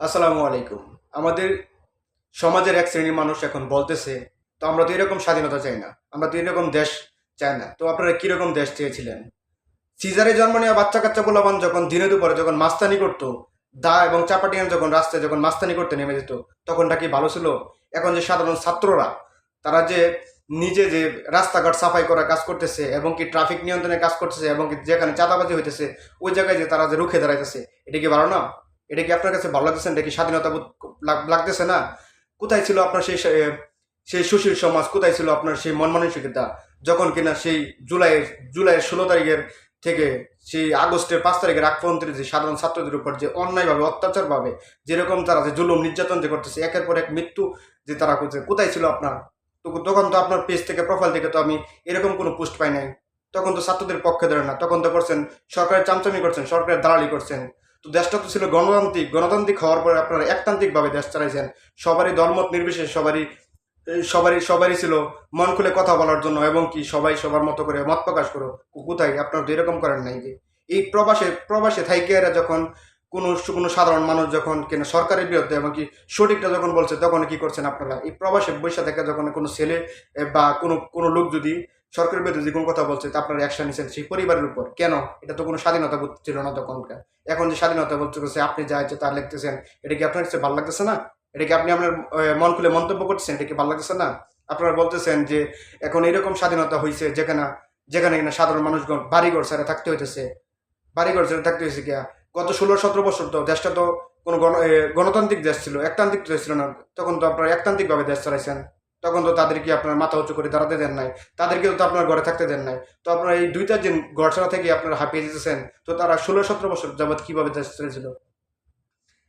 আসসালামু আলাইকুম। আমাদের সমাজের এক শ্রেণির মানুষ এখন বলতেছে, তো আমরা তো এরকম স্বাধীনতা চাই না, আমরা তো এরকম দেশ চাই না। তো আপনারা কীরকম দেশ চেয়েছিলেন? সিজারে জন্ম নেওয়া বাচ্চা কাচ্চা পোলাবান যখন দিনে দুপুরে যখন মাস্তানি করতো, দা এবং চাপাটিয়ান যখন রাস্তায় যখন মাস্তানি করতে নেমে যেত, তখনটা কি ভালো ছিল? এখন যে সাধারণ ছাত্ররা, তারা যে নিজে যে রাস্তাঘাট সাফাই করার কাজ করতেছে এবং কি ট্রাফিক নিয়ন্ত্রণের কাজ করতেছে এবং কি যেখানে চাঁদাবাজি হইতেছে, ওই জায়গায় যে তারা যে রুখে দাঁড়াইতেছে, এটা কি ভালো না? এটা কি আপনার কাছে ভালো লাগতেছে না? এটা কি স্বাধীনতা বোধ লাগতেছে না? কোথায় ছিল আপনার সেই সেই সুশীল সমাজ? কোথায় ছিল আপনার সেই মন মানসিকতা যখন কিনা সেই জুলাইয়ের জুলাইয়ের ষোলো তারিখের থেকে সেই আগস্টের পাঁচ তারিখের আগ পর্যন্ত যে সাধারণ ছাত্রদের উপর যে অন্যায়ভাবে, অত্যাচারভাবে যেরকম তারা যে জুলুম নির্যাতন যে করতেছে, একের পর এক মৃত্যু যে তারা করছে, কোথায় ছিল আপনার? তখন তো আপনার পেজ থেকে প্রোফাইল থেকে তো আমি এরকম কোনো পোস্ট পাই নাই। তখন তো ছাত্রদের পক্ষে ধরে না। তখন তো করছেন, সরকারের চামচামি করছেন, সরকারের দালালি করছেন। তো দেশটা তো ছিল গণতান্ত্রিক। গণতান্ত্রিক হওয়ার পরে আপনারা একতান্ত্রিকভাবে দেশ চালাইছেন। সবারই দলমত নির্বিশেষে সবারই সবারই সবারই ছিল মন খুলে কথা বলার জন্য এবং কি সবাই সবার মতো করে মত প্রকাশ করো কোথায়? আপনারা তো এরকম করেন নাই যে। এই প্রবাসে প্রবাসে থাইকিয়ারা যখন কোনো কোনো সাধারণ মানুষ যখন কেন সরকারের বিরুদ্ধে এবং কি সঠিকটা যখন বলছে, তখন কি করছেন আপনারা? এই প্রবাসে বৈশা থেকে যখন কোনো ছেলে বা কোনো কোনো লোক যদি সরকারের বিরুদ্ধে যে কোনো কথা বলছে, তা আপনারা অ্যাকশন নিচ্ছেন সেই পরিবারের উপর। কেন? এটা তো কোনো স্বাধীনতা বোধ ছিল না তখনকার। এখন যে স্বাধীনতা বলতেছে আপনি যা ইচ্ছে তা লিখতেছেন, এটা কি আপনার কাছে ভালো লাগতেছে না? এটা কি আপনি আপনার মন খুলে মন্তব্য করতেছেন, এটা কি ভালো লাগতেছে না? আপনারা বলতেছেন যে, এখন এরকম স্বাধীনতা হয়েছে যেখানে যেখানে কিনা সাধারণ মানুষগণ বাড়িঘর ছেড়ে থাকতে হইতেছে। বাড়িঘর ছেড়ে থাকতে হয়েছে গিয়া গত ষোলো, সতেরো বছর তো দেশটা তো কোনো গণ গণতান্ত্রিক দেশ ছিল, একতান্ত্রিক দেশ ছিল না। তখন তো আপনারা একতান্ত্রিকভাবে দেশ চালাইছেন। তখন তো তাদেরকে আপনার মাথা উঁচু করে দাঁড়াতে দেন নাই। তাদেরকে তো আপনার ঘরে থাকতে দেন নাই। তো আপনার এই দুইটা দিন ছাড়া থেকে আপনারা হাঁপিয়ে যেতেছেন, তো তারা ষোলো সতেরো বছর যাবৎ কীভাবে দেশ চলেছিল?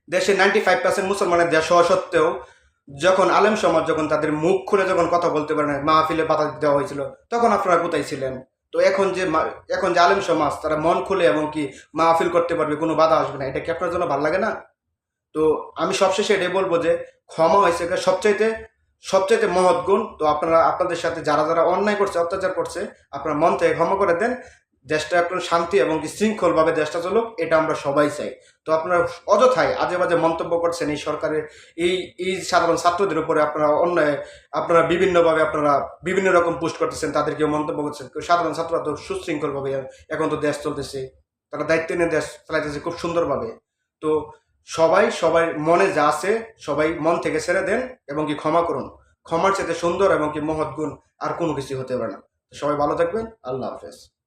দেশে নাইনটি ফাইভ পার্সেন্ট মুসলমানের দেশ হওয়া সত্ত্বেও যখন আলেম সমাজ যখন তাদের মুখ খুলে যখন কথা বলতে পারে না মাহফিলে বাধা দেওয়া হয়েছিল, তখন আপনারা কোথায় ছিলেন? তো এখন যে এখন যে আলেম সমাজ, তারা মন খুলে এবং কি মাহফিল করতে পারবে, কোনো বাধা আসবে না। এটা কি আপনার জন্য ভালো লাগে না? তো আমি সবশেষে এটাই বলব যে ক্ষমা হয়েছে সবচাইতে সবচাইতে মহৎ গুণ। তো আপনারা, আপনাদের সাথে যারা যারা অন্যায় করছে, অত্যাচার করছে, আপনারা মন থেকে ক্ষমা করে দেন। দেশটা একটু শান্তি এবং শৃঙ্খলভাবে দেশটা চলুক, এটা আমরা সবাই চাই। তো আপনারা অযথায় আজে বাজে মন্তব্য করছেন এই সরকারের, এই এই সাধারণ ছাত্রদের উপরে আপনারা অন্যায়, আপনারা বিভিন্নভাবে আপনারা বিভিন্ন রকম পোস্ট করতেছেন তাদেরকে মন্তব্য করছেন। সাধারণ ছাত্ররা তো সুশৃঙ্খলভাবে এখন তো দেশ চলতেছে, তারা দায়িত্ব নিয়ে দেশ চালাইতেছে খুব সুন্দরভাবে। তো সবাই সবাই মনে যা আছে, সবাই মন থেকে ছেড়ে দেন এবং কি ক্ষমা করুন। ক্ষমার চেয়ে সুন্দর এবং কি মহৎ গুণ আর কোনো কিছু হতে পারে না। সবাই ভালো থাকবেন। আল্লাহ হাফেজ।